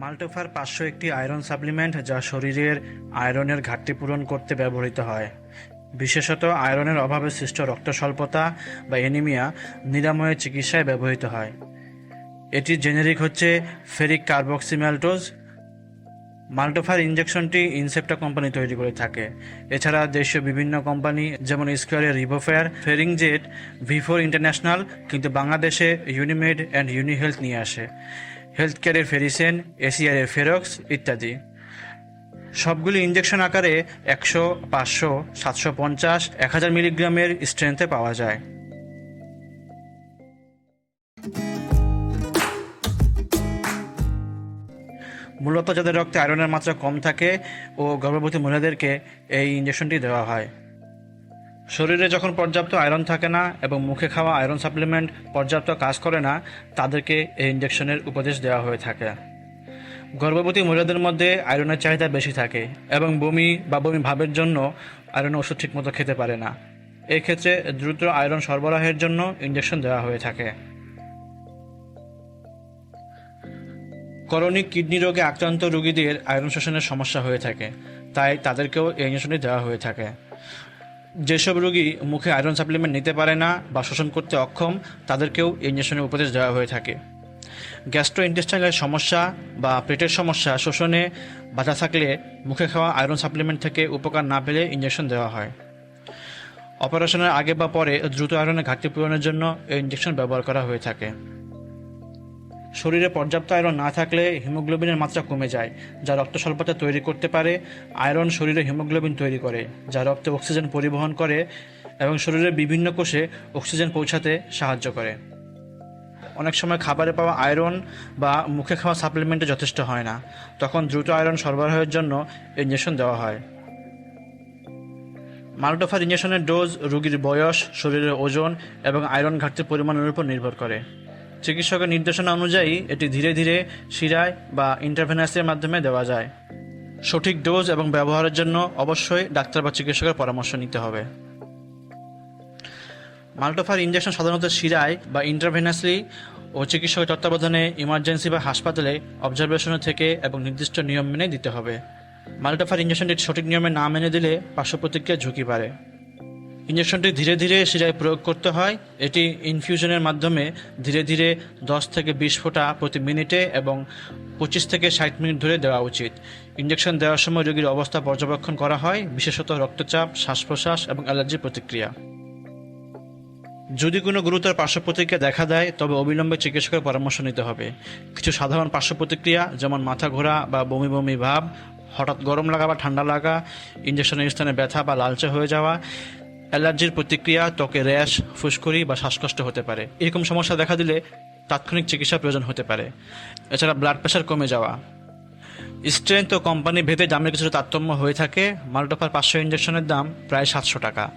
মাল্টোফার পাঁচশো একটি iron supplement যা শরীরের আয়রনের ঘাটতি পূরণ করতে ব্যবহৃত হয়। বিশেষত আয়রনের অভাবে সৃষ্ট রক্ত স্বল্পতা বা এনিমিয়া নিরাময়ের চিকিৎসায় ব্যবহৃত হয়। এটি জেনেরিক হচ্ছে ফেরিক কার্বক্সিম্যালটোজ। মাল্টোফার ইঞ্জেকশনটি ইনসেপ্টা কোম্পানি তৈরি করে থাকে। এছাড়া দেশীয় বিভিন্ন কোম্পানি যেমন স্কোয়ারের রিভোফেয়ার, ফেরিংজেট ভিফোর ইন্টারন্যাশনাল, কিন্তু বাংলাদেশে ইউনিমেড অ্যান্ড ইউনিহেলথ নিয়ে আসে। হেলথ কেয়ারের ফেরিসেন এসিআরের ফেরক্স ইত্যাদি। সবগুলি ইঞ্জেকশন আকারে একশো, পাঁচশো, সাতশো পঞ্চাশ, এক হাজার মিলিগ্রামের স্ট্রেংথে পাওয়া যায়। মূলত যাদের রক্তে আয়রনের মাত্রা কম থাকে ও গর্ভবতী মহিলাদেরকে এই ইঞ্জেকশনটি দেওয়া হয়। শরীরে যখন পর্যাপ্ত আয়রন থাকে না এবং মুখে খাওয়া আয়রন সাপ্লিমেন্ট পর্যাপ্ত কাজ করে না, তাদেরকে এই ইঞ্জেকশনের উপদেশ দেওয়া হয়ে থাকে। গর্ভবতী মহিলাদের মধ্যে আয়রনের চাহিদা বেশি থাকে এবং বমি বা বমি ভাবের জন্য আয়রন ওষুধ ঠিকমতো খেতে পারে না। এই ক্ষেত্রে দ্রুত আয়রন সরবরাহের জন্য ইঞ্জেকশন দেওয়া হয়ে থাকে। করণিক কিডনি রোগে আক্রান্ত রোগীদের আয়রন শোষণের সমস্যা হয়ে থাকে, তাই তাদেরকেও এই ইঞ্জেকশনটি দেওয়া হয়ে থাকে। যেসব রোগী মুখে আয়রন সাপ্লিমেন্ট নিতে পারে না বা শোষণ করতে অক্ষম, তাদেরকেও ইঞ্জেকশনের উপদেশ দেওয়া হয়ে থাকে। গ্যাস্ট্রো ইন্টেস্টাইনাল সমস্যা বা পেটের সমস্যা, শোষণে বাধা থাকলে মুখে খাওয়া আয়রন সাপ্লিমেন্ট থেকে উপকার না পেলে ইঞ্জেকশন দেওয়া হয়। অপারেশনের আগে বা পরে দ্রুত আয়রনের ঘাটতি পূরণের জন্য এই ইঞ্জেকশন ব্যবহার করা হয়ে থাকে। শরীরে পর্যাপ্ত আয়রন না থাকলে হিমোগ্লোবিনের মাত্রা কমে যায়, যা রক্ত স্বল্পতা তৈরি করতে পারে, আয়রন শরীরে হিমোগ্লোবিন তৈরি করে, যা রক্তে অক্সিজেন পরিবহন করে এবং শরীরের বিভিন্ন কোষে অক্সিজেন পৌঁছাতে সাহায্য করে। অনেক সময় খাবারে পাওয়া আয়রন বা মুখে খাওয়া সাপ্লিমেন্টে যথেষ্ট হয় না, তখন দ্রুত আয়রন সরবরাহের জন্য ইঞ্জেকশন দেওয়া হয়। মাল্টোফার ইঞ্জেকশনের ডোজ রোগীর বয়স, শরীরের ওজন এবং আয়রন ঘাটতির পরিমাণের উপর নির্ভর করে। চিকিৎসকের নির্দেশনা অনুযায়ী এটি ধীরে ধীরে শিরায় বা ইন্টারভেনাসের মাধ্যমে দেওয়া যায়। সঠিক ডোজ এবং ব্যবহারের জন্য অবশ্যই ডাক্তার বা চিকিৎসকের পরামর্শ নিতে হবে। মাল্টোফার ইঞ্জেকশন সাধারণত শিরায় বা ইন্টারভেনাসলি ও চিকিৎসকের তত্ত্বাবধানে ইমার্জেন্সি বা হাসপাতালে অবজারভেশনে থেকে এবং নির্দিষ্ট নিয়ম মেনে দিতে হবে। মাল্টোফার ইঞ্জেকশনটি সঠিক নিয়মে না মেনে দিলে পার্শ্ব প্রতিক্রিয়া ঝুঁকি বাড়ে। ইঞ্জেকশনটি ধীরে ধীরে শিরায় প্রয়োগ করতে হয়। এটি ইনফিউশনের মাধ্যমে ধীরে ধীরে দশ থেকে বিশ ফোঁটা প্রতি মিনিটে এবং পঁচিশ থেকে ষাট মিনিট ধরে দেওয়া উচিত। ইঞ্জেকশন দেওয়ার সময় রোগীর অবস্থা পর্যবেক্ষণ করা হয়, বিশেষত রক্তচাপ শ্বাস প্রশ্বাস এবং অ্যালার্জি প্রতিক্রিয়া। যদি কোনো গুরুতর পার্শ্ব প্রতিক্রিয়া দেখা দেয়, তবে অবিলম্বে চিকিৎসকের পরামর্শ নিতে হবে। কিছু সাধারণ পার্শ্ব প্রতিক্রিয়া যেমন মাথা ঘোরা বা বমি বমি ভাব, হঠাৎ গরম লাগা বা ঠান্ডা লাগা, ইঞ্জেকশনের স্থানে ব্যথা বা লালচে হয়ে যাওয়া অ্যালার্জির প্রতিক্রিয়া, ত্বকে র্যাশ ফুসকুরি বা শ্বাসকষ্ট হতে পারে। এরকম সমস্যা দেখা দিলে তাৎক্ষণিক চিকিৎসা প্রয়োজন হতে পারে। এছাড়া ব্লাড প্রেশার কমে যাওয়া। স্ট্রেংথ ও কোম্পানি ভেদে দামের কিছু তারতম্য হয়ে থাকে। মাল্টোফার পাঁচশো ইঞ্জেকশনের দাম প্রায় সাতশো টাকা।